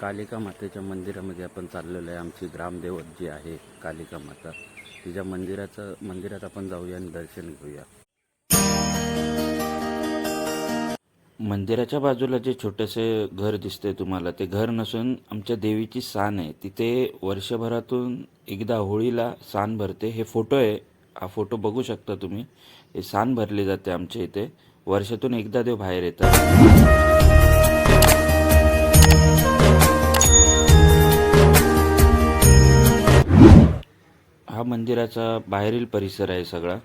कालिका मातेच्या मंदिरामध्ये आपण चाललेलो आहे. आमची ग्रामदेवत जी आहे कालिका माता तिच्या मंदिराचं मंदिरात आपण जाऊया आणि दर्शन घेऊया. मंदिराच्या बाजूला जे छोटेसे घर दिसते तुम्हाला ते घर नसून आमच्या देवीची सान आहे. तिथे वर्षभरातून एकदा होळीला सान भरते. हे फोटो आहे. हा फोटो बघू शकता तुम्ही. हे सान भरली जाते आमच्या इथे. वर्षातून एकदा देव बाहेर येतात. हा मंदिराचा बाहेरील परिसर आहे सगळा.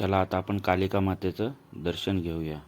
चला आता आपण कालिका मातेचं दर्शन घेऊया.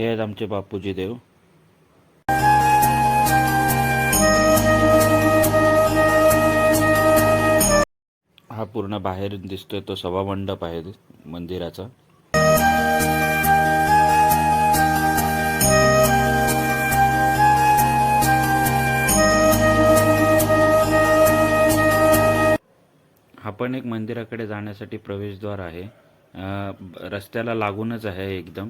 हे आहेत आमचे बापूजी देव. हा पूर्ण बाहेर दिसतोय तो सभा मंडप आहे मंदिराचा. हा पण एक मंदिराकडे जाण्यासाठी प्रवेशद्वार आहे. रस्त्याला लागूनच आहे एकदम.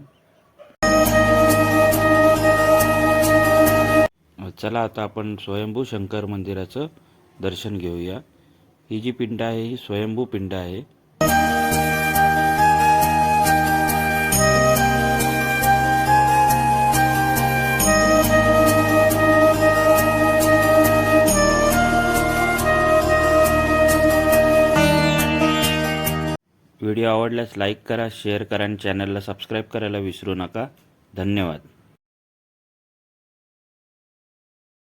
चला आता आपण स्वयंभू शंकर मंदिराचं दर्शन घेऊया. ही जी पिंड आहे ही स्वयंभू पिंड आहे. व्हिडिओ आवडल्यास लाईक करा शेअर करा आणि चॅनलला सबस्क्राईब करायला विसरू नका. धन्यवाद.